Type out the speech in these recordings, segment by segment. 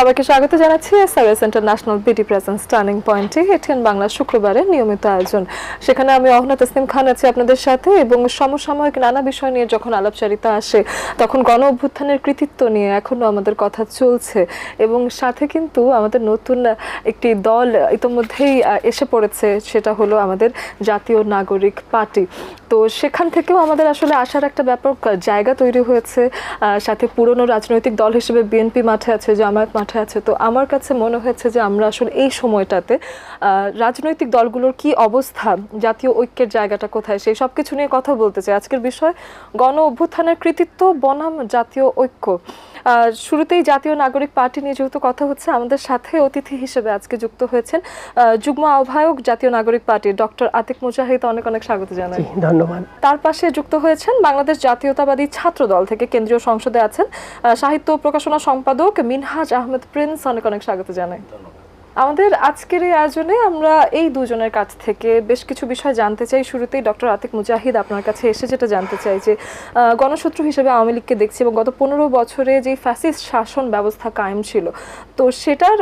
সবাইকে স্বাগত জানাচ্ছি SRS international BT presence turning পয়েন্টে এটিএন বাংলা শুক্রবারের নিয়মিত আয়োজন। সেখানে আমি অহনা তাসনিম খান আছি আপনাদের সাথে এবং সমসাময়িক নানা বিষয় নিয়ে যখন আলাপচারিতা আসে, তখন গণ অভ্যুত্থানের কৃতিত্ব নিয়ে এখনও আমাদের কথা চলছে এবং সাথে কিন্তু আমাদের নতুন একটি দল ইতোমধ্যেই এসে পড়েছে, সেটা হলো আমাদের জাতীয় নাগরিক পার্টি। তো সেখান থেকেও আমাদের আসলে আসার একটা ব্যাপক জায়গা তৈরি হয়েছে। সাথে পুরনো রাজনৈতিক দল হিসেবে বিএনপি মাঠে আছে, জামায়াত মাঠে আছে। তো আমার কাছে মনে হয়েছে যে আমরা আসলে এই সময়টাতে রাজনৈতিক দলগুলোর কি অবস্থা, জাতীয় ঐক্যের জায়গাটা কোথায়, সেই সব কিছু নিয়ে কথা বলতে চাই। আজকের বিষয়, গণ অভ্যুত্থানের কৃতিত্ব, বনাম জাতীয় ঐক্য। শুরুতেই জাতীয় নাগরিক পার্টি নিয়ে যেহেতু কথা হচ্ছে আমাদের সাথে অতিথি হিসেবে আজকে যুক্ত হয়েছেন যুগ্ম আহ্বায়ক জাতীয় নাগরিক পার্টি ডক্টর আতিক মুজাহিদ অনেক অনেক স্বাগত জানাই। ধন্যবাদ। তার পাশে যুক্ত হয়েছেন বাংলাদেশ জাতীয়তাবাদী ছাত্র দল থেকে কেন্দ্রীয় সংসদে আছেন আহ, সাহিত্য প্রকাশনা সম্পাদক মিনহাজ আহমেদ প্রিন্স অনেক অনেক স্বাগত জানাই। আমাদের আজকের এই আয়োজনে আমরা এই দুজনের কাছ থেকে বেশ কিছু বিষয় জানতে চাই। শুরুতেই ডক্টর আতিক মুজাহিদ আপনার কাছে এসে যেটা জানতে চাই যে গণশত্রু হিসেবে আওয়ামী লীগকে দেখছি এবং গত পনেরো বছরে যে ফ্যাসিস্ট শাসন ব্যবস্থা কায়েম ছিল, তো সেটার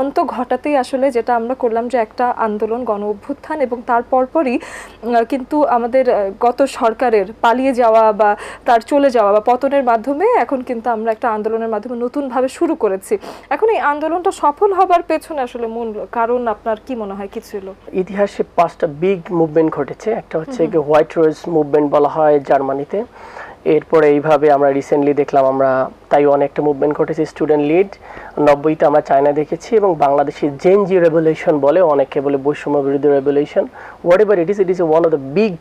অন্ত ঘটাতেই আসলে যেটা আমরা করলাম যে একটা আন্দোলন, গণ অভ্যুত্থান এবং তার পরপরই কিন্তু আমাদের গত সরকারের পালিয়ে যাওয়া বা তার চলে যাওয়া বা পতনের মাধ্যমে এখন কিন্তু আমরা একটা আন্দোলনের মাধ্যমে নতুনভাবে শুরু করেছি। এখন এই আন্দোলনটা সফল হবার পেছনে আসলে মূল কারণ আপনার কি মনে হয় কি ছিল? ইতিহাসে পাঁচটা বিগ মুভমেন্ট ঘটেছে। একটা হচ্ছে হোয়াইট রোজ মুভমেন্ট বলা হয় জার্মানিতে। এরপরে এইভাবে আমরা রিসেন্টলি দেখলাম আমরা তাইওয়ানে একটা মুভমেন্ট ঘটেছে স্টুডেন্ট লিড নব্বইতে আমরা চায়না দেখেছি এবং বাংলাদেশে জেন জি রেভলিউশন বলে অনেকে বলে বৈষম্য বিরোধী revolution whatever it is it is one of the big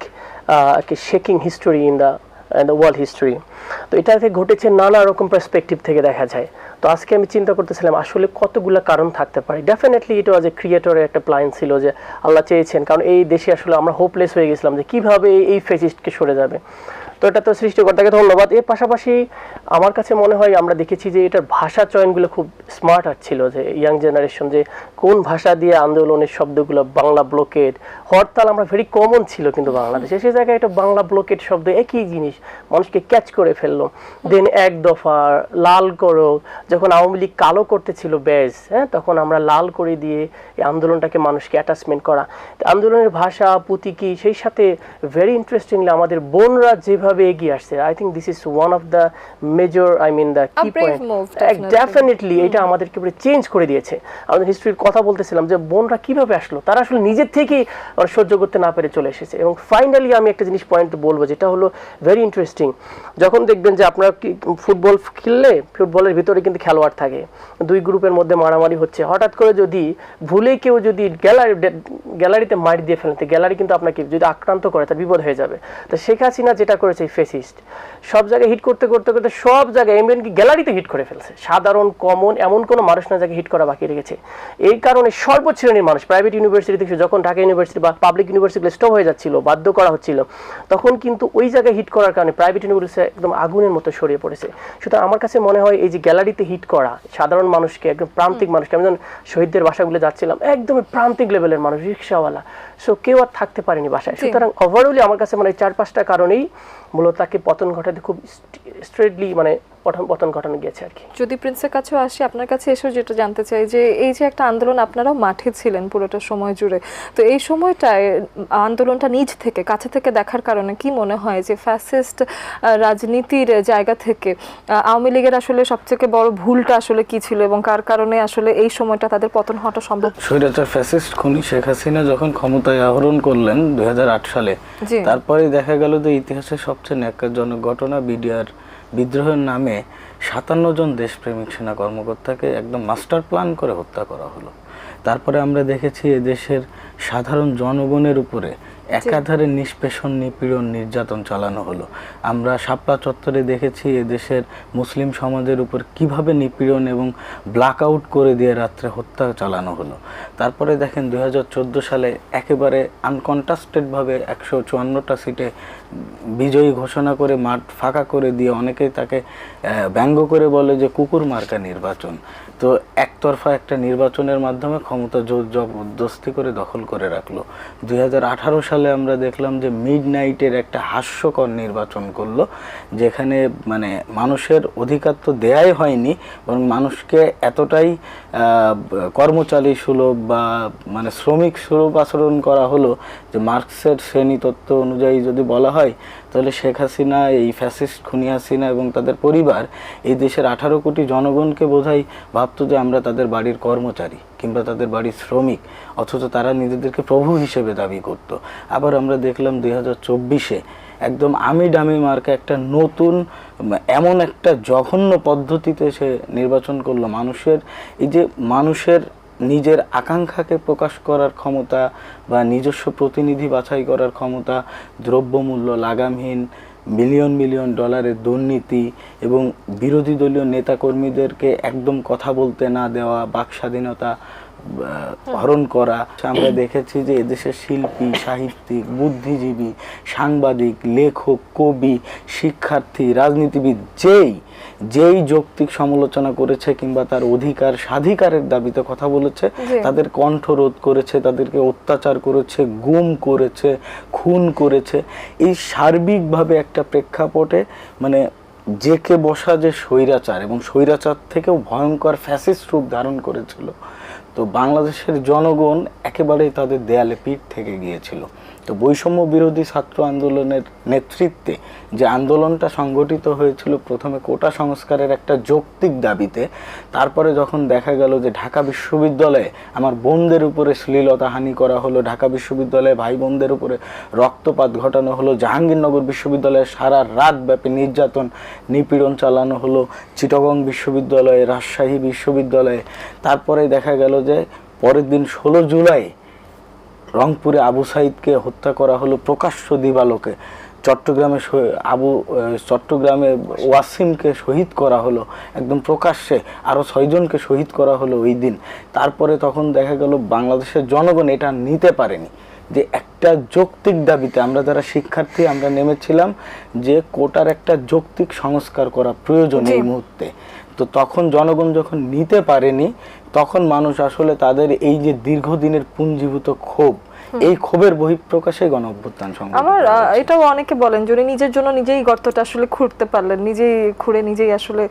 shaking history in the world history তো এটাকে ঘটেছে নানা রকম পার্সপেক্টিভ থেকে দেখা যায়। তো আজকে আমি চিন্তা করতেছিলাম, আসলে কতগুলো কারণ থাকতে পারে? ডেফিনেটলি এটা ওয়াজ ক্রিয়েটরের একটা প্ল্যান ছিল যে আল্লাহ চেয়েছেন। কারণ এই দেশে আসলে আমরা হোপলেস হয়ে গেছিলাম যে কীভাবে এই ফেসিস্টকে সরে যাবে। তো এটা তো সৃষ্টিকর্তাকে ধন্যবাদ। এর পাশাপাশি আমার কাছে মনে হয় আমরা দেখেছি যে এটার ভাষা চয়নগুলো খুব স্মার্ট আর ছিল, যে ইয়াং জেনারেশন যে কোন ভাষা দিয়ে আন্দোলনের শব্দগুলো বাংলা ব্লকেট হরতাল আমরা ভেরি কমন ছিল কিন্তু বাংলাদেশে। সেই জায়গায় একটা বাংলা ব্লকেট শব্দ একই জিনিস, মানুষকে ক্যাচ করে ফেলল। দেন এক দফা লাল করো, যখন আওয়ামী লীগ কালো করতেছিল ব্যাজ হ্যাঁ তখন আমরা লাল করে দিয়ে এই আন্দোলনটাকে মানুষকে অ্যাটাচমেন্ট করা। আন্দোলনের ভাষা পুতিকি সেই সাথে ভেরি ইন্টারেস্টিংলি আমাদের বোনরা যেভাবে এগিয়ে আসছে? I think this is one of the major I mean the key point definitely এটা আমাদেরকে পুরো চেঞ্জ করে দিয়েছে। আমাদের হিস্ট্রির কথা বলতেছিলাম যে বোনরা কীভাবে আসলো? তারা আসলে নিজের থেকেই ওরা সহ্য করতে না পেরে চলে এসেছে। এবং ফাইনালি আমি একটা জিনিস পয়েন্ট বলব যেটা হলো ভেরি ইন্টারেস্টিং যখন দেখবেন যে আপনারা কি ফুটবল খেললে ফুটবলের ভিতরে কিন্তু খেলোয়াড় থাকে। দুই গ্রুপের মধ্যে মারামারি হচ্ছে। হঠাৎ করে যদি ভুলে কেউ যদি গ্যালারি গ্যালারিতে মার দিয়ে ফেলেন তো গ্যালারি কিন্তু আপনাকে যদি আক্রান্ত করে তার বিপদ হয়ে যাবে। তো শেখ হাসিনা যেটা করেছে ফেসিস্ট। সব জায়গায় হিট করতে করতে করতে সব জায়গায় এমন কি গ্যালারিতে হিট করে ফেলছে। সাধারণ কমন এমন কোনো মানুষ না জায়গায় হিট করা বাকি রেখেছে। এই কারণে সর্বোচ্চ শ্রেণির মানুষ প্রাইভেট ইউনিভার্সিটি থেকে যখন ঢাকা ইউনিভার্সিটি বা পাবলিক ইউনিভার্সিটি স্টপ হয়ে যাচ্ছিল বাধ্য করা হচ্ছিল তখন কিন্তু ওই জায়গায় হিট করার কারণে প্রাইভেট ইউনিভার্সিটি একদম আগুনের মতো ছড়িয়ে পড়েছে। সুতরাং আমার কাছে মনে হয় এই যে গ্যালারিতে হিট করা সাধারণ মানুষকে একদম প্রান্তিক মানুষকে আমি যখন শহীদদের বাসাগুলো যাচ্ছিলাম একদমই প্রান্তিক লেভেলের মানুষ রিক্সাওয়ালা সো কেউ আর থাকতে পারেনি বাসায়। সুতরাং ওভারঅলি আমার কাছে মানে চার পাঁচটা কারণেই মূলত তাকে পতন ঘটাতে খুব স্ট্রেটলি মানে পতন পতন ঘটানো গিয়েছে আর কি যদি প্রিন্সের কাছেও আসি আপনার কাছে এসেও যেটা জানতে চাই যে এই যে একটা আন্দোলন আপনারাও মাঠে ছিলেন পুরোটা সময় জুড়ে তো এই সময়টায় আন্দোলনটা নিজ থেকে কাছে থেকে দেখার কারণে কি মনে হয় যে ফ্যাসিস্ট রাজনীতির জায়গা থেকে আওয়ামী লীগের আসলে সবথেকে বড় ভুলটা আসলে কি ছিল এবং কার কারণে আসলে এই সময়টা তাদের পতন হওয়াটা সম্ভব স্বৈরাচার ফ্যাসিস্ট খুনি শেখ হাসিনা যখন ক্ষমতায় আহরণ করলেন দুই হাজার আট সালে জি। তারপরে দেখা গেল যে ইতিহাসের সবচেয়ে ন্যাক্কারজনক ঘটনা বিডিআর বিদ্রোহের নামে সাতান্ন জন দেশপ্রেমিক সেনা কর্মকর্তাকে একদম মাস্টার প্ল্যান করে হত্যা করা হলো। তারপরে আমরা দেখেছি এদেশের সাধারণ জনগণের উপরে একাধারে নিষ্পেষণ, নিপীড়ন, নির্যাতন চালানো হলো। আমরা শাপলা চত্বরে দেখেছি এদেশের মুসলিম সমাজের উপর কীভাবে নিপীড়ন এবং ব্ল্যাক আউট করে দিয়ে রাত্রে হত্যা চালানো হলো। তারপরে দেখেন দু হাজার চোদ্দ সালে একেবারে আনকন্টাস্টেডভাবে একশো চুয়ান্নটা সিটে বিজয়ী ঘোষণা করে মাঠ ফাঁকা করে দিয়ে অনেকেই তাকে ব্যঙ্গ করে বলে যে কুকুর মার্কা নির্বাচন। তো একতরফা একটা নির্বাচনের মাধ্যমে ক্ষমতা জোর জবরদস্তি করে দখল করে রাখল। দুই হাজার আঠারো সালে আমরা দেখলাম যে মিড নাইটের একটা হাস্যকর নির্বাচন করল, যেখানে মানে মানুষের অধিকার তো দেয়াই হয়নি, বরং মানুষকে এতটাই কর্মচারী সুলভ বা মানে শ্রমিক সুলভ আচরণ করা হলো যে মার্কসের শ্রেণি তত্ত্ব অনুযায়ী যদি বলা হয় তাহলে শেখ হাসিনা, এই ফ্যাসিস্ট খুনি হাসিনা এবং তাদের পরিবার এই দেশের আঠারো কোটি জনগণকে বোধহয় ভাবতো যে আমরা তাদের বাড়ির কর্মচারী কিংবা তাদের বাড়ির শ্রমিক, অথচ তারা নিজেদেরকে প্রভু হিসেবে দাবি করত। আবার আমরা দেখলাম দুই হাজার চব্বিশে একদম আমি ডামি মার্কা একটা নতুন, এমন একটা জঘন্য পদ্ধতিতে সে নির্বাচন করল মানুষের। এই যে মানুষের নিজের আকাঙ্ক্ষাকে প্রকাশ করার ক্ষমতা বা নিজস্ব প্রতিনিধি বাছাই করার ক্ষমতা, দ্রব্যমূল্য লাগামহীন, মিলিয়ন মিলিয়ন ডলারের দুর্নীতি এবং বিরোধী দলীয় নেতাকর্মীদেরকে একদম কথা বলতে না দেওয়া বাক স্বাধীনতা হরণ করা আমরা দেখেছি যে এদেশের শিল্পী সাহিত্যিক বুদ্ধিজীবী সাংবাদিক লেখক কবি শিক্ষার্থী রাজনীতিবিদ যেই যেই যৌক্তিক সমালোচনা করেছে কিংবা তার অধিকার স্বাধিকারের দাবিতে কথা বলেছে। তাদের কণ্ঠরোধ করেছে তাদেরকে অত্যাচার করেছে গুম করেছে খুন করেছে এই সার্বিকভাবে একটা প্রেক্ষাপটে মানে জেকে বসা যে স্বৈরাচার এবং স্বৈরাচার থেকেও ভয়ঙ্কর ফ্যাসিস্ট রূপ ধারণ করেছিল তো বাংলাদেশের জনগণ একেবারেই তাদের দেয়ালে পিঠ থেকে গিয়েছিল। তো বৈষম্য বিরোধী ছাত্র আন্দোলনের নেতৃত্বে যে আন্দোলনটা সংগঠিত হয়েছিল প্রথমে কোটা সংস্কারের একটা যৌক্তিক দাবিতে, তারপরে যখন দেখা গেল যে ঢাকা বিশ্ববিদ্যালয়ে আমার বোনদের উপরে শ্লীলতাহানি করা হলো, ঢাকা বিশ্ববিদ্যালয়ে ভাই বোনদের উপরে রক্তপাত ঘটানো হলো, জাহাঙ্গীরনগর বিশ্ববিদ্যালয়ে সারা রাত ব্যাপী নির্যাতন, নিপীড়ন চালানো হলো, চিটগং বিশ্ববিদ্যালয়ে, রাজশাহী বিশ্ববিদ্যালয়ে, তারপরে দেখা গেল যে পরের দিন ষোলো জুলাই রংপুরে আবু সাইদকে হত্যা করা হলো প্রকাশ্য দিবালোকে। চট্টগ্রামে আবু চট্টগ্রামে ওয়াসিমকে শহীদ করা হলো। একদম প্রকাশ্যে আরও ছয়জনকে শহীদ করা হলো ওই দিন। তারপরে তখন দেখা গেল বাংলাদেশের জনগণ এটা নিতে পারেনি। যে একটা যৌক্তিক দাবিতে আমরা যারা শিক্ষার্থী আমরা নেমেছিলাম যে কোটার একটা যৌক্তিক সংস্কার করা প্রয়োজন এই মুহূর্তে। তো তখন জনগণ যখন নিতে পারেনি, তখন মানুষ আসলে তাদের এই যে দীর্ঘদিনের পুঞ্জীভূত ক্ষোভ এই ক্ষোভের বহিঃপ্রকাশে গণ অভ্যুত্থান সংগঠিত আমার এটাও অনেকে বলেন যে উনি নিজের জন্য নিজেই গর্তটা আসলে খুঁড়তে পারলেন নিজেই খুঁড়ে নিজেই আসলে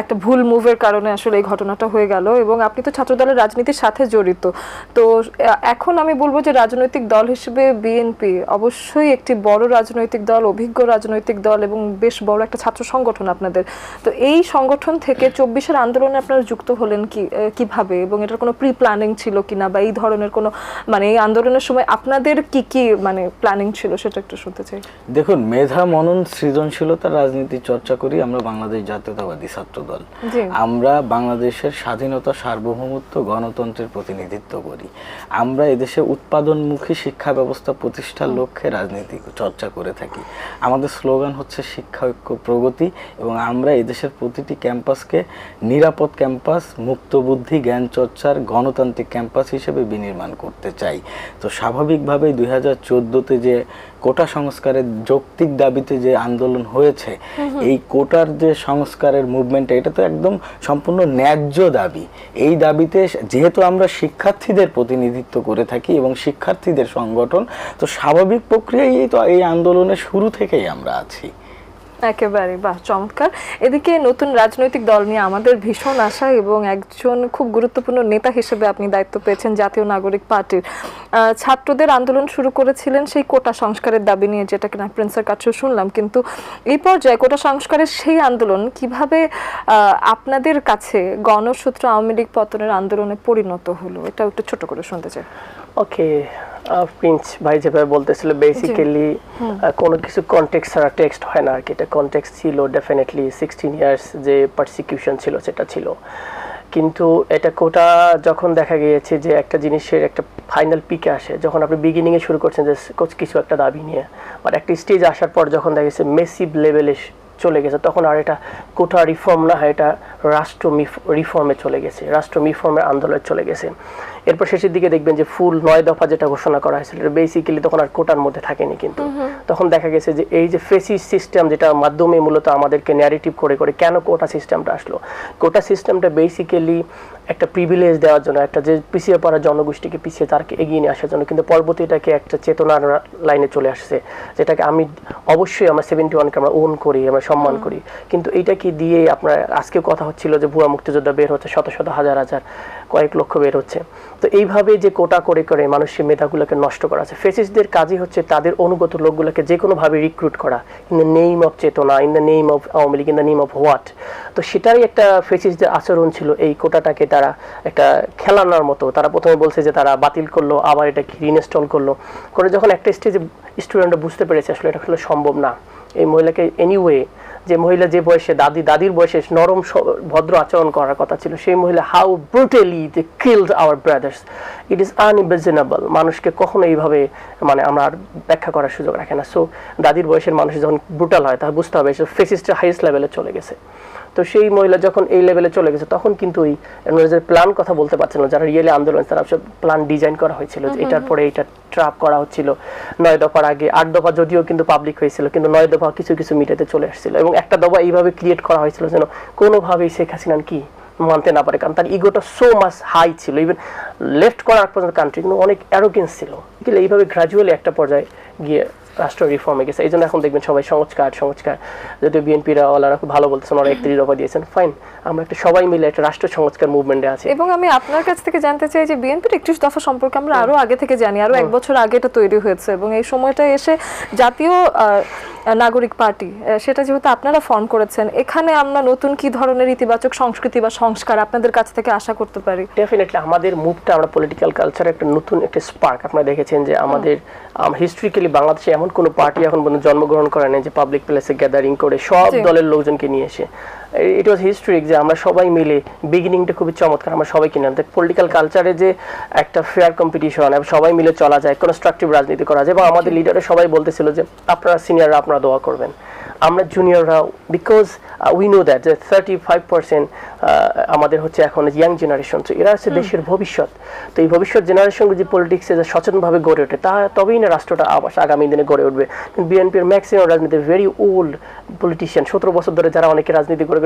একটা ভুল মুভের কারণে আসলে এই ঘটনাটা হয়ে গেল। এবং আপনি তো ছাত্রদলের রাজনীতির সাথে জড়িত। তো এখন আমি বলব যে রাজনৈতিক দল হিসেবে বিএনপি অবশ্যই একটি বড় রাজনৈতিক দল অভিজ্ঞ রাজনৈতিক দল এবং বেশ বড় একটা ছাত্র সংগঠন আপনাদের। তো এই সংগঠন থেকে চব্বিশের আন্দোলনে আপনারা যুক্ত হলেন কি কীভাবে? এবং এটার কোনো প্রি প্ল্যানিং ছিল কিনা বা এই ধরনের কোনো মানে এই আন্দোলনের সময় আপনাদের কি কি মানে প্ল্যানিং ছিল সেটা একটু শুনতে চাই। দেখুন মেধা মনন সৃজনশীলতা রাজনীতি চর্চা করি আমরা বাংলাদেশ জাতীয়তাবাদী ছাত্র দল আমরা বাংলাদেশের স্বাধীনতা সার্বভৌমত্ব গণতন্ত্রের প্রতিনিধিত্ব করি। আমরা এদেশে উৎপাদনমুখী শিক্ষা ব্যবস্থা প্রতিষ্ঠার লক্ষ্যে রাজনীতি চর্চা করে থাকি। আমাদের স্লোগান হচ্ছে শিক্ষা ঐক্য প্রগতি এবং আমরা এদেশের প্রতিটি ক্যাম্পাসকে নিরাপদ ক্যাম্পাস মুক্তবুদ্ধি জ্ঞান চর্চার গণতান্ত্রিক ক্যাম্পাস হিসেবে বিনির্মাণ করতে চাই। তো স্বাভাবিকভাবেই দুই হাজার চোদ্দোতে যে কোটা সংস্কারের যৌক্তিক দাবিতে যে আন্দোলন হয়েছে এই কোটার যে সংস্কারের মুভমেন্ট এটা তো একদম সম্পূর্ণ ন্যায্য দাবি। এই দাবিতে যেহেতু আমরা শিক্ষার্থীদের প্রতিনিধিত্ব করে থাকি এবং শিক্ষার্থীদের সংগঠন তো স্বাভাবিক প্রক্রিয়ায় এই তো এই আন্দোলনের শুরু থেকেই আমরা আছি। একেবারে, বাহ, চমৎকার। এদিকে নতুন রাজনৈতিক দল নিয়ে আমাদের ভীষণ আশা এবং একজন খুব গুরুত্বপূর্ণ নেতা হিসেবে আপনি দায়িত্ব পেয়েছেন জাতীয় নাগরিক পার্টির। ছাত্রদের আন্দোলন শুরু করেছিলেন সেই কোটা সংস্কারের দাবি নিয়ে, যেটা কিনা প্রিন্সের কাছেও শুনলাম। কিন্তু এই পর্যায়ে কোটা সংস্কারের সেই আন্দোলন কীভাবে আপনাদের কাছে গণসূত্র আওয়ামী লীগ পতনের আন্দোলনে পরিণত হলো? এটা একটু ছোট করে শুনতে চাই। ওকে প্রিন্স ভাই যেভাবে বলতেছিল বেসিক্যালি কোনো কিছু কনটেক্সট ছাড়া টেক্সট হয় না আর কি। এটা কনটেক্সট ছিল ডেফিনেটলি সিক্সটিন ইয়ার্স যে পারসিকিউশন ছিল সেটা ছিল। কিন্তু এটা কোটা যখন দেখা গিয়েছে যে একটা জিনিসের একটা ফাইনাল পিকে আসে যখন আপনি বিগিনিংয়ে শুরু করছেন যে কোচ- কিছু একটা দাবি নিয়ে বাট একটা স্টেজ আসার পর যখন দেখা গেছে মেসিভ লেভেলে চলে গেছে তখন আর এটা কোটা রিফর্ম না হয় এটা রাষ্ট্র রিফর্মে চলে গেছে রাষ্ট্র রিফর্মের আন্দোলনে চলে গেছে। এরপর শেষের দিকে দেখবেন যে ফুল নয় দফা যেটা ঘোষণা করা হয়েছিল বেসিক্যালি তখন আর কোটার মধ্যে থাকেনি কিন্তু। তখন দেখা গেছে যে এই যে ফেসিস সিস্টেম যেটা মাধ্যমে মূলত আমাদেরকে ন্যারেটিভ করে করে কেন কোটা সিস্টেমটা আসলো? কোটা সিস্টেমটা বেসিক্যালি একটা প্রিভিলেজ দেওয়ার জন্য একটা যে পিছিয়ে পড়া জনগোষ্ঠীকে পিছিয়ে তারকে এগিয়ে নিয়ে আসার জন্য কিন্তু পরবর্তী এটাকে একটা চেতনার লাইনে চলে আসছে যেটাকে আমি অবশ্যই আমার সেভেন্টি ওয়ানকে আমরা ওন করি আমরা সম্মান করি। কিন্তু এইটাকে দিয়ে আপনার আজকে কথা হচ্ছিল যে ভুয়া মুক্তিযোদ্ধা বের হচ্ছে শত শত হাজার হাজার। কয়েক লক্ষ বের হচ্ছে। তো এইভাবে যে কোটা করে করে মানুষের মেধাগুলোকে নষ্ট করা আছে। ফেসিসদের কাজই হচ্ছে তাদের অনুগত লোকগুলোকে যে কোনোভাবে রিক্রুট করা। ইন দ্য নেম অফ চেতনা in the name of Awami League in the name of what তো সেটারই একটা ফেসিসদের আচরণ ছিল এই কোটাটাকে তারা একটা খেলানোর মতো। তারা প্রথমে বলছে যে তারা বাতিল করল, আবার এটা রিইনস্টল করল। করে যখন একটা স্টেজে স্টুডেন্টরা বুঝতে পেরেছে আসলে এটা আসলে সম্ভব না। এই মহিলাকে এনিওয়ে যে মহিলা যে বয়সে, দাদি, দাদির বয়সে নরম ভদ্র আচরণ করার কথা ছিল, সেই মহিলা how brutally they killed our brothers it is unimaginable মানুষকে কখনো এইভাবে মানে আমরা আর ব্যাখ্যা করার সুযোগ রাখে না। সো দাদির বয়সের মানুষ যখন ব্রুটাল হয়, তাহলে বুঝতে হবে ফেসিস্টের হাইয়েস্ট লেভেলে চলে গেছে। তো সেই মহিলা যখন এই লেভেলে চলে গেছে তখন কিন্তু ওই যে প্ল্যান কথা বলতে পারছিল না, যারা রিয়েলি আন্দোলন তারা সব প্ল্যান ডিজাইন করা হয়েছিল যে এটার পরে এটা ট্রাপ করা হচ্ছিল। নয় দফার আগে আট দফা যদিও কিন্তু পাবলিক হয়েছিল কিন্তু নয় দফা কিছু কিছু মিডিয়াতে চলে আসছিল এবং একটা দফা এইভাবে ক্রিয়েট করা হয়েছিল যেন কোনোভাবেই শেখ হাসিনার কি মানতে না পারে কারণ তার ইগোটা সো মাস হাই ছিল। ইভেন লেফট করার পর্যন্ত কান্ট্রি কিন্তু অনেক অ্যারোগেন্স ছিল। এইভাবে গ্রাজুয়ালি একটা পর্যায়ে গিয়ে রাষ্ট্র রিফর্মে গেছে। এই জন্য এখন দেখবেন সবাই সংস্কার সংস্কার। যদিও বিএনপিরা ওলারা খুব ভালো বলছেন ওরা একত্রিশ দফা দিয়েছেন। ফাইন আমরা একটা সবাই মিলে একটা রাষ্ট্র সংস্কার মুভমেন্টে আছে। এবং আমি আপনার কাছ থেকে জানতে চাই যে বিএনপির একত্রিশ দফা সম্পর্কে আমরা আরও আগে থেকে জানি আরও এক বছর আগে এটা তৈরি হয়েছে। এবং এই সময়টা এসে জাতীয় নাগরিক পার্টি। সেটা যেহেতু আপনারা ফর্ম করেছেন এখানে আমরা নতুন কি ধরনের ইতিবাচক সংস্কৃতি বা সংস্কার আপনাদের কাছ থেকে আশা করতে পারি? ডেফিনেটলি আমাদের মুভটা আমরা পলিটিক্যাল কালচার একটা নতুন একটা স্পার্ক আপনারা দেখেছেন যে আমাদের হিস্ট্রিক্যালি বাংলাদেশে এমন কোনো পার্টি এখন পর্যন্ত জন্মগ্রহণ করে নেই যে পাবলিক প্লেসে গ্যাদারিং করে সব দলের লোকজনকে নিয়ে এসে। ইট ওয়াজ হিস্ট্রিক যে আমরা সবাই মিলে বিগিনিংটা খুবই চমৎকার আমরা সবাই কিনে আনতে পলিটিক্যাল কালচারে যে একটা ফেয়ার কম্পিটিশন সবাই মিলে চলা যায় কনস্ট্রাকটিভ রাজনীতি করা যায় এবং আমাদের লিডাররা সবাই বলতেছিল যে আপনারা সিনিয়ররা আপনারা দোয়া করবেন। আমরা জুনিয়ররা বিকজ উই নো দ্যাট যে থার্টি ফাইভ পার্সেন্ট আমাদের হচ্ছে এখন ইয়াং জেনারেশন তো এরা হচ্ছে দেশের ভবিষ্যৎ। তো এই ভবিষ্যৎ জেনারেশন যদি পলিটিক্সে যে সচেতনভাবে গড়ে ওঠে তা তবেই না রাষ্ট্রটা আবার আগামী দিনে গড়ে উঠবে। বিএনপির ম্যাক্সিমাম রাজনীতি ভেরি ওল্ড পলিটিশিয়ান সতেরো বছর ধরে যারা অনেকে রাজনীতি করে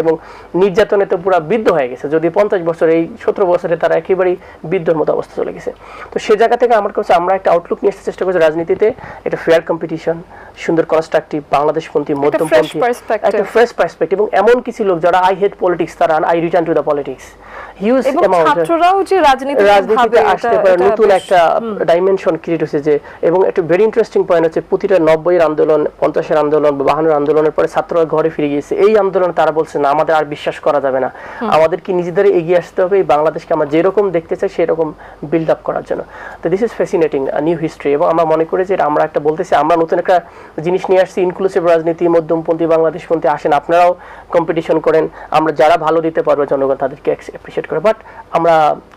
এবং নির্যাতনে তো পুরো বৃদ্ধ হয়ে গেছে। যদি পঞ্চাশ বছর এই সতেরো বছরে তারা একেবারেই বৃদ্ধর মতো অবস্থা চলে গেছে। তো সে জায়গা থেকে আমার কাছে আমরা একটা আউটলুক নিয়ে আসতে চেষ্টা করছি রাজনীতিতে। একটা ফেয়ার কম্পিটিশন সুন্দর কনস্ট্রাকটিভ বাংলাদেশপন্থী মধ্যমপন্থী একটা ফ্রেশ পার্সপেক্টিভ এবং এমন কিছু লোক যারা আই পলিটিক্স তারা I return to the politics huge amount ছাত্ররাও যে রাজনীতি রাজনীতিতে আসতে পারে নতুন একটা ডাইমেনশন ক্রিয়েট হয়েছে যে এবং একটা ভেরি ইন্টারেস্টিং পয়েন্ট হচ্ছে প্রতিটা নব্বইয়ের আন্দোলন পঞ্চাশের আন্দোলন বা বাহান্নর আন্দোলনের পরে ছাত্ররা ঘরে ফিরে গিয়েছে। এই আন্দোলনে তারা বলছে না আমাদের আর বিশ্বাস করা যাবে না। আমাদের কি নিজেদের এগিয়ে আসতে হবে এই বাংলাদেশকে আমরা যেরকম দেখতে চাই সেরকম বিল্ড আপ করার জন্য। তো this is fascinating new history এবং আমরা মনে করি যে আমরা একটা বলতেছি আমরা নতুন একটা জিনিস নিয়ে আসছি ইনক্লুসিভ রাজনীতি, মধ্যমপন্থী, বাংলাদেশপন্থী আসেন, আপনারাও কম্পিটিশন করেন। আমরা যারা ভালো দিতে পারবে জনগণ, তাদেরকে অ্যাপ্রিসিয়েট করে। বাট আমরা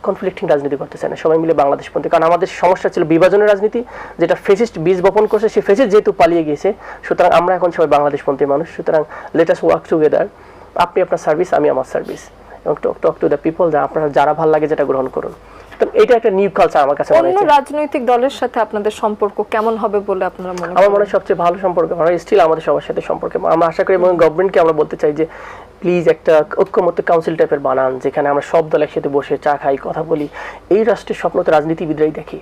কনফ্লিক্টিং রাজনীতি করতে চাই না, সবাই মিলে বাংলাদেশপন্থী। কারণ আমাদের সমস্যা ছিল বিভাজনের রাজনীতি, যেটা ফেসিস্ট বীজ বপন করছে সেই ফেসিস্ট যেহেতু পালিয়ে গিয়েছে, সুতরাং আমরা এখন সবাই বাংলাদেশপন্থী মানুষ, সুতরাং লেটাস ওয়ার্ক টুগেদার আপনি আপনার সার্ভিস আমি আমার সার্ভিস এবং talk talk to the people যা আপনারা, যারা ভালো লাগে, যেটা গ্রহণ করুন। এটা একটা নিউ কালচার আমার কাছে মনে অন্য রাজনৈতিক দলের সাথে আপনাদের সম্পর্ক কেমন হবে বলে আপনারা মনে আমার মনে হয় সবচেয়ে ভালো সম্পর্ক আমরা স্টিল আমাদের সবার সাথে সম্পর্কে। আমরা আশা করি এবং গভর্নমেন্টকে আমরা বলতে চাই যে প্লিজ একটা ঐক্যমত্য কাউন্সিল টাইপের বানান যেখানে আমরা সব দল একসাথে বসে চা খাই কথা বলি। এই রাষ্ট্রের স্বপ্ন তো রাজনীতিবিদরাই দেখি।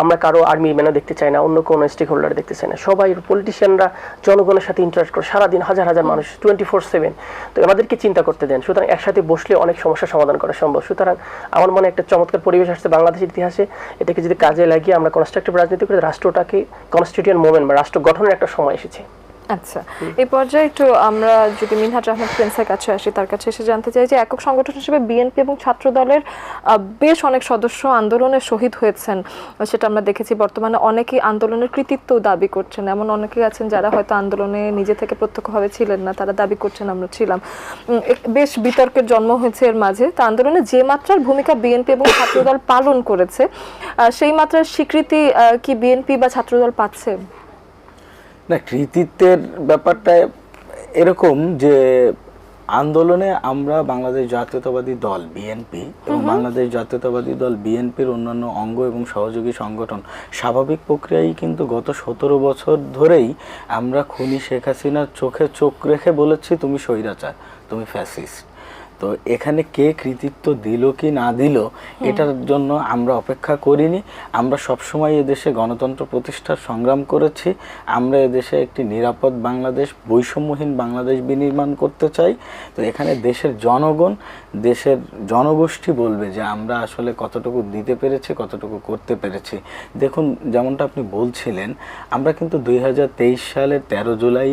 আমরা কারও আর্মি ম্যানও দেখতে চাই না, অন্য কোনো স্টেক হোল্ডার দেখতে চাই না। সবাই পলিটিশিয়ানরা জনগণের সাথে ইন্টারাক্ট করে, সারাদিন হাজার হাজার মানুষ টোয়েন্টি ফোর সেভেন তো আমাদেরকে চিন্তা করতে দেন, সুতরাং একসাথে বসলে অনেক সমস্যার সমাধান করা সম্ভব। সুতরাং আমার মনে একটা চমৎকার পরিবেশ আসছে বাংলাদেশের ইতিহাসে, এটাকে যদি কাজে লাগিয়ে আমরা কনস্ট্রাকটিভ রাজনীতি করে, রাষ্ট্রটাকে কনস্টিটিউন্ট মুভমেন্ট বা রাষ্ট্র গঠনের একটা সময় এসেছে। আচ্ছা এই পর্যায়ে একটু আমরা যদি মিনহাজ আহমেদ প্রিন্সের কাছে আসি, তার কাছে এসে জানতে চাই যে একক সংগঠন হিসেবে বিএনপি এবং ছাত্র দলের বেশ অনেক সদস্য আন্দোলনে শহীদ হয়েছেন। সেটা আমরা দেখেছি বর্তমানে অনেকেই আন্দোলনের কৃতিত্ব দাবি করছেন। এমন অনেকেই আছেন যারা হয়তো আন্দোলনে নিজে থেকে প্রত্যক্ষভাবে ছিলেন না, তারা দাবি করছেন আমরা ছিলাম। বেশ বিতর্কের জন্ম হয়েছে এর মাঝে। তা আন্দোলনে যে মাত্রার ভূমিকা বিএনপি এবং ছাত্রদল পালন করেছে সেই মাত্রার স্বীকৃতি কি বিএনপি বা ছাত্রদল পাচ্ছে? না কৃতিত্বের ব্যাপারটা এরকম যে আন্দোলনে আমরা বাংলাদেশ জাতীয়তাবাদী দল বিএনপি এবং বাংলাদেশ জাতীয়তাবাদী দল বিএনপির অন্যান্য অঙ্গ এবং সহযোগী সংগঠন স্বাভাবিক প্রক্রিয়ায় কিন্তু গত সতেরো বছর ধরেই আমরা খুনি শেখ হাসিনার চোখে চোখ রেখে বলেছি তুমি স্বৈরাচার তুমি ফ্যাসিস্ট। তো এখানে কে কৃতিত্ব দিল কি না দিল এটার জন্য আমরা অপেক্ষা করিনি। আমরা সবসময় এদেশে গণতন্ত্র প্রতিষ্ঠার সংগ্রাম করেছি। আমরা এদেশে একটি নিরাপদ বাংলাদেশ বৈষম্যহীন বাংলাদেশ বিনির্মাণ করতে চাই। তো এখানে দেশের জনগণ দেশের জনগোষ্ঠী বলবে যে আমরা আসলে কতটুকু দিতে পেরেছি কতটুকু করতে পেরেছি। দেখুন যেমনটা আপনি বলছিলেন আমরা কিন্তু দুই হাজার তেইশ সালের তেরো জুলাই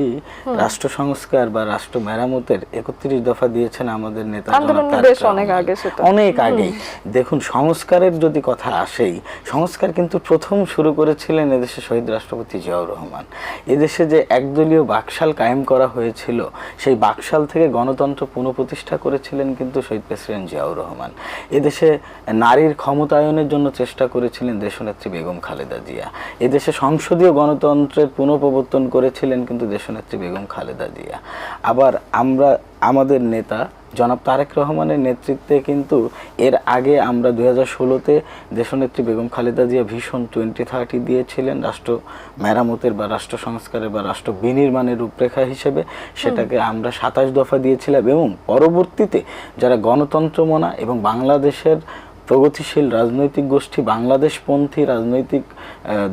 রাষ্ট্র সংস্কার বা রাষ্ট্র মেরামতের একত্রিশ দফা দিয়েছেন আমাদের নেতা আন্দোলন বেশ অনেক আগে সেটা। অনেক আগেই। দেখুন সংস্কারের যদি কথা আসেই সংস্কার কিন্তু প্রথম শুরু করেছিলেন এদেশে শহীদ রাষ্ট্রপতি জিয়াউর রহমান। এদেশে যে একদলীয় বাকশাল কায়েম করা হয়েছিল সেই বাকশাল থেকে গণতন্ত্র পুনঃপ্রতিষ্ঠা করেছিলেন কিন্তু শহীদ প্রেসিডেন্ট জিয়াউর রহমান। এদেশে নারীর ক্ষমতায়নের জন্য চেষ্টা করেছিলেন দেশনেত্রী বেগম খালেদা জিয়া। এদেশে সংসদীয় গণতন্ত্রের পুনঃপ্রবর্তন করেছিলেন কিন্তু দেশনেত্রী বেগম খালেদা জিয়া। আবার আমরা আমাদের নেতা জনাব তারেক রহমানের নেতৃত্বে কিন্তু এর আগে আমরা দুই হাজার ষোলোতে দেশনেত্রী বেগম খালেদা জিয়া ভীষণ টোয়েন্টি থার্টি দিয়েছিলেন রাষ্ট্র মেরামতের বা রাষ্ট্র সংস্কারের বা রাষ্ট্র বিনির্মাণের রূপরেখা হিসেবে। সেটাকে আমরা সাতাশ দফা দিয়েছিলাম এবং পরবর্তীতে যারা গণতন্ত্র মনা এবং বাংলাদেশের প্রগতিশীল রাজনৈতিক গোষ্ঠী বাংলাদেশপন্থী রাজনৈতিক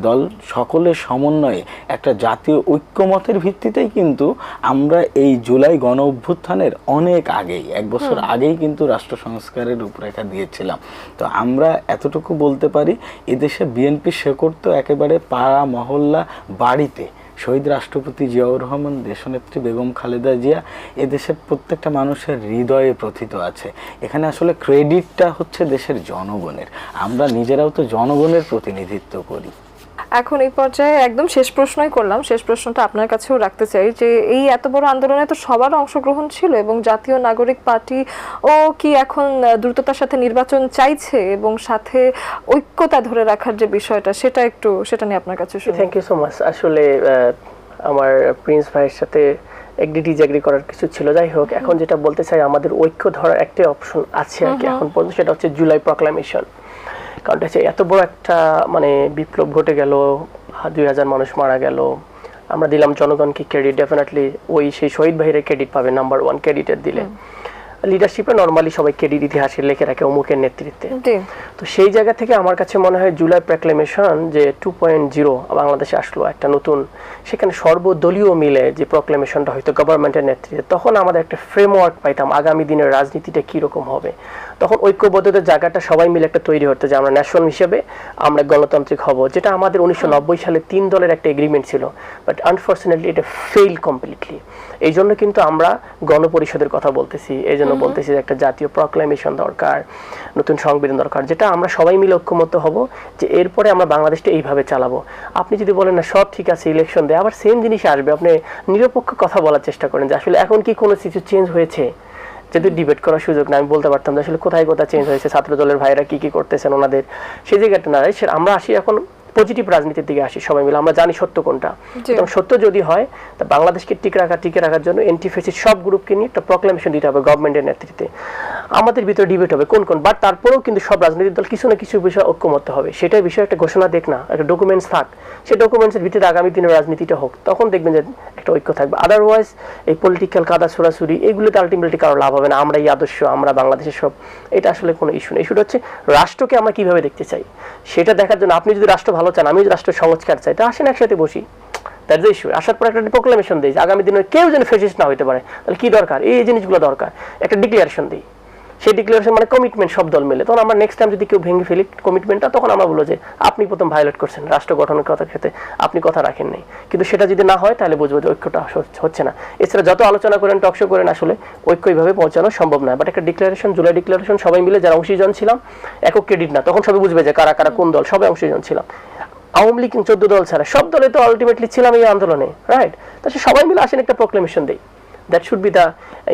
দল সকলের সমন্বয়ে একটা জাতীয় ঐক্যমতের ভিত্তিতেই কিন্তু আমরা এই জুলাই গণ অভ্যুত্থানের অনেক আগেই এক বছর আগেই কিন্তু রাষ্ট্র সংস্কারের রূপরেখা দিয়েছিলাম। তো আমরা এতটুকু বলতে পারি এদেশে বিএনপি শেকড় তো একেবারে পাড়া মহল্লা বাড়িতে শহীদ রাষ্ট্রপতি জিয়াউর রহমান, দেশনেত্রী বেগম খালেদা জিয়া এদেশের প্রত্যেকটা মানুষের হৃদয়ে প্রথিত আছে। এখানে আসলে ক্রেডিটটা হচ্ছে দেশের জনগণের। আমরা নিজেরাও তো জনগণের প্রতিনিধিত্ব করি। এখন এই পর্যায়ে একদম শেষ প্রশ্নই করলাম। শেষ প্রশ্নটা আপনার কাছেও রাখতে চাই যে এই এত বড় আন্দোলনে তো সবার অংশগ্রহণ ছিল এবং জাতীয় নাগরিক পার্টি ও কি এখন দ্রুততার সাথে নির্বাচন চাইছে এবং সাথে ঐক্যতা ধরে রাখার যে বিষয়টা সেটা একটু সেটা নিয়ে আপনার কাছে থ্যাংক ইউ সো মাচ আসলে আমার প্রিন্স ভাইয়ের সাথে একটি ডিজাগ্রি করার কিছু ছিল। যাই হোক এখন যেটা বলতে চাই আমাদের ঐক্য ধরার একটাই অপশন আছে আর কি। এখন পর্যন্ত সেটা হচ্ছে জুলাই প্রক্লামেশন কারণ হচ্ছে এত বড় একটা মানে বিপ্লব ঘটে গেল, দুই হাজার মানুষ মারা গেল। আমরা দিলাম জনগণকে ক্রেডিট ডেফিনেটলি ওই সেই শহীদ ভাইয়ের ক্রেডিট পাবে নাম্বার ওয়ান ক্রেডিটের দিলে। লিডারশিপে নর্মালি সবাই ক্রেডিট ইতিহাসে লিখে রাখে অমুকের নেতৃত্বে। তো সেই জায়গা থেকে আমার কাছে মনে হয় জুলাই প্রক্লেমেশন যে টু পয়েন্ট জিরো বাংলাদেশে আসলো একটা নতুন সেখানে সর্বদলীয় মিলে যে প্রক্লেমেশনটা হয়তো গভর্নমেন্টের নেতৃত্বে তখন আমাদের একটা ফ্রেমওয়ার্ক পাইতাম আগামী দিনের রাজনীতিটা কীরকম হবে। তখন ঐক্যবদ্ধতার জায়গাটা সবাই মিলে একটা তৈরি হতো যে আমরা ন্যাশন হিসেবে আমরা গণতান্ত্রিক হব যেটা আমাদের উনিশশো নব্বই সালে তিন দলের একটা এগ্রিমেন্ট ছিল। বাট আনফর্চুনেটলি এটা ফেইল কমপ্লিটলি এই জন্য কিন্তু আমরা গণপরিষদের কথা বলতেছি এই জন্য বলতেছি যে একটা জাতীয় প্রক্লামেশন দরকার নতুন সংবিধান দরকার যেটা আমরা সবাই মিলে ঐক্যমত হব যে এরপরে আমরা বাংলাদেশটা এইভাবে চালাবো। আপনি যদি বলেন না সব ঠিক আছে ইলেকশন দেয় আবার সেম জিনিস আসবে আপনি নিরপেক্ষ কথা বলার চেষ্টা করেন যে আসলে এখন কি কোনো কিছু চেঞ্জ হয়েছে? যদি ডিবেট করার সুযোগ না আমি বলতে পারতাম যে আসলে কোথায় কোথায় চেঞ্জ হয়েছে ছাত্র দলের ভাইরা কি কি করতেছেন ওনাদের। সেই জায়গাটা না আমরা আসি এখন পজিটিভ রাজনীতির দিকে আসি সবাই মিলে। আমরা জানি সত্য কোনটা। এবং সত্য যদি হয় তা বাংলাদেশকে টিকে রাখা টিকে রাখার জন্য এনটিফেসির সব গ্রুপকে নিয়ে একটা প্রক্লেমেশন দিতে হবে গভর্নমেন্টের নেতৃত্বে। আমাদের ভিতরে ডিবেট হবে, কোন কোন? বাট তারপরেও কিন্তু সব রাজনৈতিক দল কিছু না কিছু বিষয় ঐক্যমত হবে। সেটাই বিষয়ে একটা ঘোষণা দেখ না, একটা ডকুমেন্টস থাক। সেই ডকুমেন্টসের ভিত্তিতে আগামী দিনের রাজনীতিটা হোক, তখন দেখবেন যে একটা ঐক্য থাকবে। আদারওয়াইজ এই পলিটিক্যাল কাদা ছোড়াছুরি এগুলোতে আলটিমেটলি কারও লাভ হবে না। আমরা এই আদর্শ, আমরা বাংলাদেশের সব, এটা আসলে কোনো ইস্যু না। ইস্যুটা হচ্ছে, রাষ্ট্রকে আমরা কীভাবে দেখতে চাই? সেটা দেখার জন্য আপনি যদি রাষ্ট্র ভালো চান আমি যদি রাষ্ট্র সংস্কার চাই, তা আসেন একসাথে বসি। দ্যাটস দ্য ইস্যু আসার পর একটা প্রোক্লামেশন দিই আগামী দিনে কেউ যেন ফেসিস্ট না হতে পারে। তাহলে কি দরকার? এই জিনিসগুলো দরকার। একটা ডিক্লারেশন দিই। সেই ডিক্লারেশন মানে কমিটমেন্ট সব দল মিলে। তখন আমরা নেক্সট টাইম যদি কেউ ভেঙে ফেলি কমিটমেন্টটা তখন আমরা বলব যে, আপনি প্রথম ভায়োলেট করছেন, রাষ্ট্র গঠনের কথা ক্ষেত্রে আপনি কথা রাখেন নাই। কিন্তু সেটা যদি না হয়, তাহলে বুঝব যে ঐক্যটা হচ্ছে- না। এছাড়া যত আলোচনা করেন টকশো করেন, আসলে ঐক্য এইভাবে পৌঁছানো সম্ভব নয়। বাট একটা ডিক্লারেশন জুলাই ডিক্লারেশন সবাই মিলে যারা অংশীজন ছিলাম, একক ক্রেডিট না, তখন সবাই বুঝবে যে কারা কারা কোন দল, সবাই অংশীজন ছিলাম। আওয়ামী লীগ, চোদ্দ দল ছাড়া সব দলে তো আলটিমেটলি ছিলাম এই আন্দোলনে রাইট তা সবাই মিলে আসেন একটা প্রোক্লেমেশন দেই। That should be the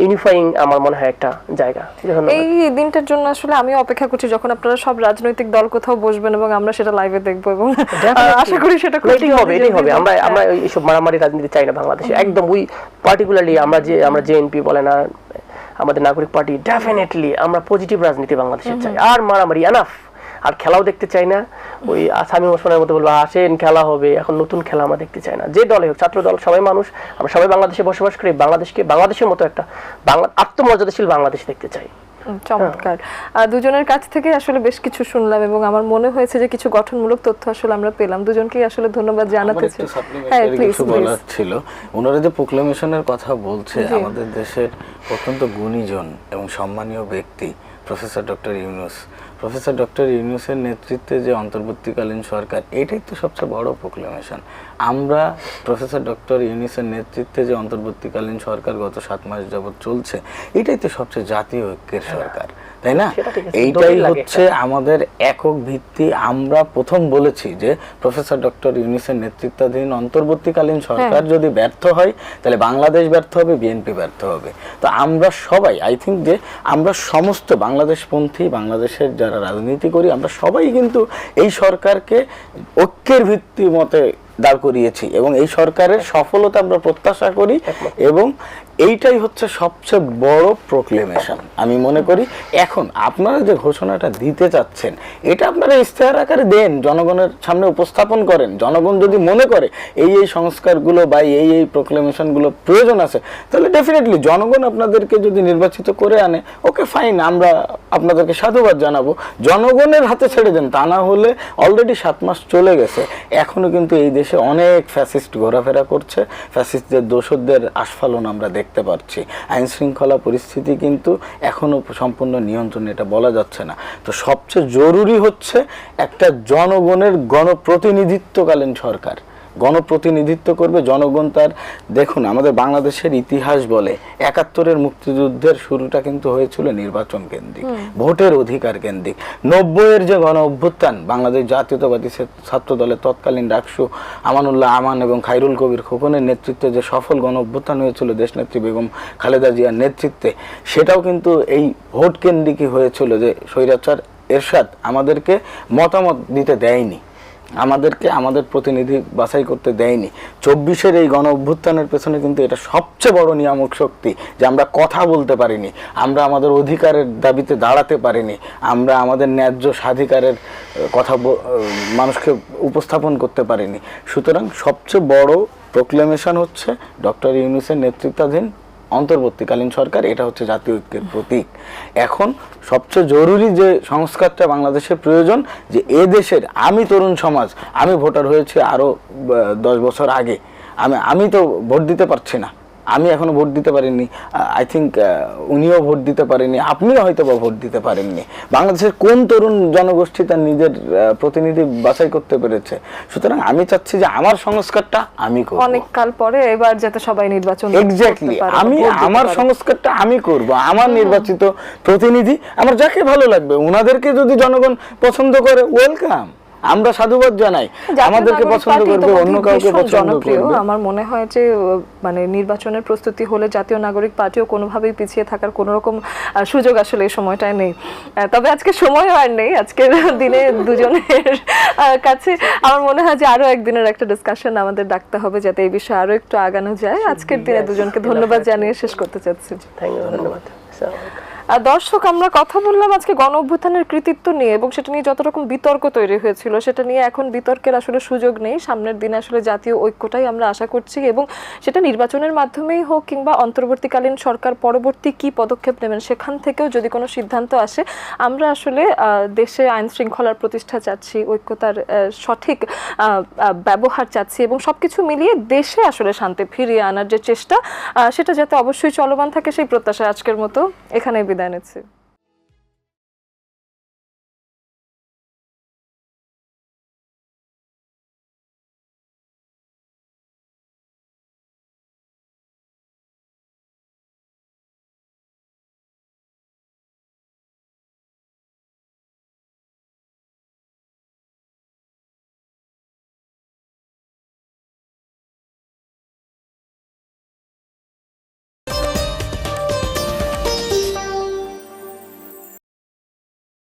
unifying আমার মনে হয় একটা জায়গা। এই দিনটার জন্য আসলে আমি অপেক্ষা করছি যখন আপনারা সব রাজনৈতিক দল কোথাও বসবেন এবং আমরা সেটা লাইভে দেখব এবং আশা করি সেটা এটাই হবে এটাই হবে। আমরা হ্যাঁ। আমরা এইসব মারামারি রাজনীতি চাই না বাংলাদেশে। একদম উই পার্টিকুলারলি আমরা যে আমরা জেএনপি বলেন আর আমাদের নাগরিক পার্টি ডেফিনেটলি আমরা পজিটিভ রাজনীতি বাংলাদেশে চাই। আর মারামারি এনাফ আর খেলাও দেখতে চাই না। ওই আসামি ওসমানের মতো বলব আসেন খেলা হবে। এখন নতুন খেলা আমরা দেখতে চাই না। যে দলে হোক ছাত্র দল সবাই মানুষ আমরা সবাই বাংলাদেশে বসবাস করি বাংলাদেশকে বাংলাদেশের মতো একটা বাংলা আত্মমর্যাদাশীল বাংলাদেশ দেখতে চাই। চমৎকার। দুজনের কাছ থেকে আসলে বেশ কিছু শুনলাম এবং আমার মনে হয়েছে যে কিছু গঠনমূলক তথ্য আসলে আমরা পেলাম। দুজনকে আসলে ধন্যবাদ জানাতে চাই। হ্যাঁ প্লিজ বলার ছিল। ওনারা যে প্রোক্লামেশনের কথা বলছে আমাদের দেশের অত্যন্ত গুণীজন এবং সম্মানীয় ব্যক্তি professor doctor Yunus. Professor doctor ইউনুসের নেতৃত্বে যে অন্তর্বর্তীকালীন সরকার, এটাই তো সবচেয়ে বড় প্রোক্লেমেশন আমরা প্রফেসর ডক্টর ইউনুসের নেতৃত্বে যে অন্তর্বর্তীকালীন সরকার গত সাত মাস যাবৎ চলছে, এটাই তো সবচেয়ে জাতীয় ঐক্যের সরকার। তাই না? এইটাই হচ্ছে আমাদের একক ভিত্তি। আমরা প্রথম বলেছি যে প্রফেসর ডক্টর ইউনিসের নেতৃত্বাধীন অন্তর্বর্তীকালীন সরকার যদি ব্যর্থ হয় তাহলে বাংলাদেশ ব্যর্থ হবে বিএনপি ব্যর্থ হবে। তো আমরা সবাই আই থিঙ্ক যে আমরা সমস্ত বাংলাদেশপন্থী বাংলাদেশের যারা রাজনীতি করি আমরা সবাই কিন্তু এই সরকারকে ঐক্যের ভিত্তি মতে দাঁড় করিয়েছি এবং এই সরকারের সফলতা আমরা প্রত্যাশা করি এবং এইটাই হচ্ছে সবচেয়ে বড় প্রোক্লেমেশন আমি মনে করি এখন আপনারা যে ঘোষণাটা দিতে চাচ্ছেন এটা আপনারা ইশতেহার আকারে দেন জনগণের সামনে উপস্থাপন করেন। জনগণ যদি মনে করে এই এই সংস্কারগুলো বা এই এই প্রোক্লেমেশনগুলো প্রয়োজন আছে তাহলে ডেফিনেটলি জনগণ আপনাদেরকে যদি নির্বাচিত করে আনে ওকে ফাইন আমরা আপনাদেরকে সাধুবাদ জানাব। জনগণের হাতে ছেড়ে দেন তা না হলে অলরেডি সাত মাস চলে গেছে। এখনও কিন্তু এই দেশে অনেক ফ্যাসিস্ট ঘোরাফেরা করছে ফ্যাসিস্টদের দোষদের আস্ফালন আমরা দেখতে পাচ্ছি। আইন শৃঙ্খলা পরিস্থিতি কিন্তু এখনও সম্পূর্ণ নিয়ন্ত্রণে, এটা বলা যাচ্ছে না। তো সবচেয়ে জরুরি হচ্ছে একটা জনগণের গণপ্রতিনিধিত্বকালীন সরকার। গণপ্রতিনিধিত্ব করবে জনগণ তার দেখুন আমাদের বাংলাদেশের ইতিহাস বলে একাত্তরের মুক্তিযুদ্ধের শুরুটা কিন্তু হয়েছিল নির্বাচন কেন্দ্রিক ভোটের অধিকার কেন্দ্রিক। নব্বইয়ের যে গণ অভ্যুত্থান বাংলাদেশ জাতীয়তাবাদী ছাত্র দলের তৎকালীন ডাকসু আমানুল্লাহ আমান এবং খাইরুল কবির খোকনের নেতৃত্বে যে সফল গণ অভ্যুত্থান হয়েছিল দেশনেত্রী বেগম খালেদা জিয়ার নেতৃত্বে সেটাও কিন্তু এই ভোট কেন্দ্রিকই হয়েছিল যে স্বৈরাচার এরশাদ আমাদেরকে মতামত দিতে দেয়নি। আমাদেরকে, আমাদের প্রতিনিধি বাছাই করতে দেয়নি। চব্বিশের এই গণ অভ্যুত্থানের পেছনে কিন্তু এটা সবচেয়ে বড় নিয়ামক শক্তি যে আমরা কথা বলতে পারিনি, আমরা আমাদের অধিকারের দাবিতে দাঁড়াতে পারিনি, আমরা আমাদের ন্যায্য স্বাধিকারের কথা মানুষকে উপস্থাপন করতে পারিনি। সুতরাং সবচেয়ে বড় প্রোক্লেমেশন হচ্ছে ডক্টর ইউনুসের নেতৃত্বাধীন অন্তর্বর্তীকালীন সরকার, এটা হচ্ছে জাতীয় ঐক্যের প্রতীক। এখন সবচেয়ে জরুরি যে সংস্কারটা বাংলাদেশের প্রয়োজন, যে এ দেশের আমি তরুণ সমাজ, আমি ভোটার হয়েছি আরও দশ বছর আগে, আমি আমি তো ভোট দিতে পারছি না। আমি এখনও ভোট দিতে পারিনি আই থিঙ্ক উনিও ভোট দিতে পারেননি আপনিও হয়তো বা ভোট দিতে পারেননি। বাংলাদেশের কোন তরুণ জনগোষ্ঠী তার নিজের প্রতিনিধি বাছাই করতে পেরেছে? সুতরাং আমি চাচ্ছি যে আমার সংস্কারটা আমি করব। অনেক কাল পরে এবার যাতে সবাই নির্বাচন এক্স্যাক্টলি আমি আমার সংস্কারটা আমি করব। আমার নির্বাচিত প্রতিনিধি আমার যাকে ভালো লাগবে ওনাদেরকে যদি জনগণ পছন্দ করে ওয়েলকাম আমরা সাধুবাদ জানাই। আমাদেরকে পছন্দ করবে অন্য কাউকে পছন্দ। করবে। আমার মনে হয় যে মানে নির্বাচনের প্রস্তুতি হলে জাতীয় নাগরিক পার্টিও কোনোভাবেই পিছিয়ে থাকার কোনো রকম সুযোগ আসলে এই সময়টায় নেই। তবে আজকে সময় আর নেই। আজকের দিনে দুজনের কাছে আমার মনে হয় যে আরও একদিনের একটা ডিসকাশন আমাদের ডাকতে হবে যাতে এই বিষয়ে আরও একটু আগানো যায়। আজকের দিনে দুজনকে ধন্যবাদ জানিয়ে শেষ করতে চাচ্ছি। ধন্যবাদ। দর্শক, আমরা কথা বললাম আজকে গণ অভ্যুত্থানের কৃতিত্ব নিয়ে এবং সেটা নিয়ে যত রকম বিতর্ক তৈরি হয়েছিল, সেটা নিয়ে এখন বিতর্কের আসলে সুযোগ নেই। সামনের দিনে আসলে জাতীয় ঐক্যটাই আমরা আশা করছি এবং সেটা নির্বাচনের মাধ্যমেই হোক কিংবা অন্তর্বর্তীকালীন সরকার পরবর্তী কি পদক্ষেপ নেবেন সেখান থেকেও যদি কোনো সিদ্ধান্ত আসে, আমরা আসলে দেশে আইন শৃঙ্খলার প্রতিষ্ঠা চাচ্ছি, ঐক্যতার সঠিক ব্যবহার চাচ্ছি এবং সব কিছু মিলিয়ে দেশে আসলে শান্তি ফিরিয়ে আনার যে চেষ্টা সেটা যাতে অবশ্যই চলমান থাকে সেই প্রত্যাশা আজকের মতো এখানে Благодаря, Дана Ци.